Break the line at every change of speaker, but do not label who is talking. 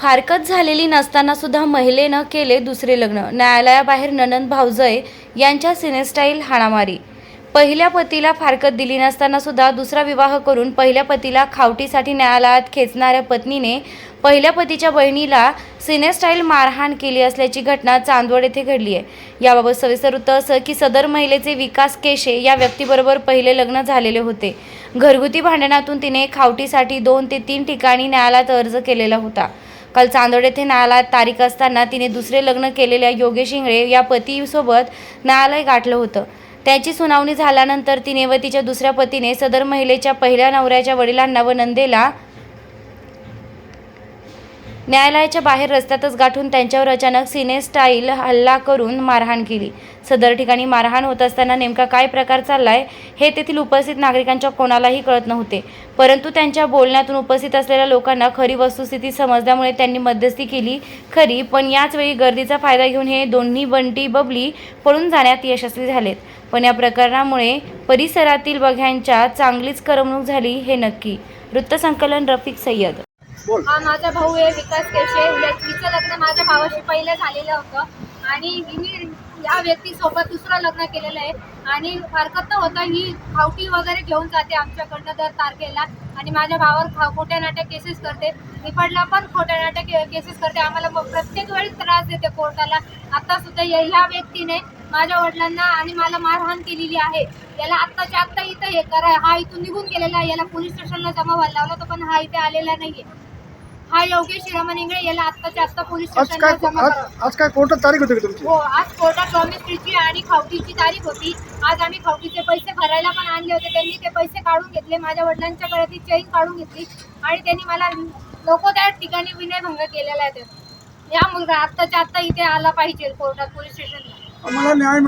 फारकत झालेली नसताना सुद्धा महिलेनं केले दुसरे लग्न. न्यायालयाबाहेर ननंद भावजय यांच्या सिनेस्टाईल हाणामारी. पहिल्या पतीला फारकत दिली नसताना सुद्धा दुसरा विवाह करून पहिल्या पतीला खावटीसाठी न्यायालयात खेचणाऱ्या पत्नीने पहिल्या पतीच्या बहिणीला सिनेस्टाईल मारहाण केली असल्याची घटना चांदवड येथे घडली आहे. याबाबत सविस्तर वृत्त असं की सदर महिलेचे विकास केशे या व्यक्तीबरोबर पहिले लग्न झालेले होते. घरगुती भांडणातून तिने खावटीसाठी दोन ते तीन ठिकाणी न्यायालयात अर्ज केलेला होता. काल चांदोड येथे न्यायालयात तारीख असताना तिने दुसरे लग्न केलेल्या योगेश इंगळे या पतीसोबत न्यायालय गाठलं होतं. त्याची सुनावणी झाल्यानंतर तिने व तिच्या दुसऱ्या पतीने सदर महिलेच्या पहिल्या नवऱ्याच्या वडिलांना व नंदेला न्यायालयाच्या बाहेर रस्त्यातच गाठून त्यांच्यावर अचानक सिने स्टाईल हल्ला करून मारहाण केली. सदर ठिकाणी मारहाण होत असताना नेमका काय प्रकार चाललाय हे तेथील उपस्थित नागरिकांच्या कोणालाही कळत नव्हते. परंतु त्यांच्या बोलण्यातून उपस्थित असलेल्या लोकांना खरी वस्तुस्थिती समजल्यामुळे त्यांनी मध्यस्थी केली खरी पण याचवेळी गर्दीचा फायदा घेऊन हे दोन्ही बंटी बबली पळून जाण्यात यशस्वी झालेत. पण या प्रकरणामुळे परिसरातील बघ्यांच्या चांगलीच करमणूक झाली हे नक्की. वृत्तसंकलन रफिक सय्यद.
हा माझा भाऊ आहे विकास केशे. हिचं लग्न माझ्या भावाशी पहिलं झालेलं होतं. आणि हिने या व्यक्तीसोबत दुसरं लग्न केलेलं आहे. आणि हरकत न होता ही खावटी वगैरे घेऊन जाते आमच्याकडनं दर तारखेला. आणि माझ्या भावावर खा खोट्या नाट्या केसेस करते. निपडला पण खोट्या नाट्या केसेस करते. आम्हाला मग प्रत्येक वेळी त्रास देते कोर्टाला. आता सुद्धा ह्या व्यक्तीने माझ्या वडिलांना आणि मला मारहाण केलेली आहे. याला आत्ताच्या आत्ता इथं हे करा हा इथून निघून गेलेला आहे. याला पोलीस स्टेशनला जमा व्हायला लावला होता पण हा इथे आलेला नाहीये. हा योगेश रमण इंगळे याला आत्ताच्या आत्ता पोलीस
आज
स्टेशनला
काय
जमा
आज
करा
आज काय कोर्टात तारीख होती का तुमची?
हो आज कोर्टात डॉमेस्ट्रीची आणि खावटीची तारीख होती. आज आम्ही खावटीचे पैसे भरायला पण आणले होते. त्यांनी ते पैसे काढून घेतले. माझ्या वडिलांच्या गळ्यातली चेन काढून घेतली. आणि त्यांनी मला नको त्या ठिकाणी विनयभंग केलेला आहे. ते. या मुलगा आत्ताच्या आत्ता इथे आला पाहिजे कोर्टात पोलीस स्टेशनला.
आम्हाला न्याय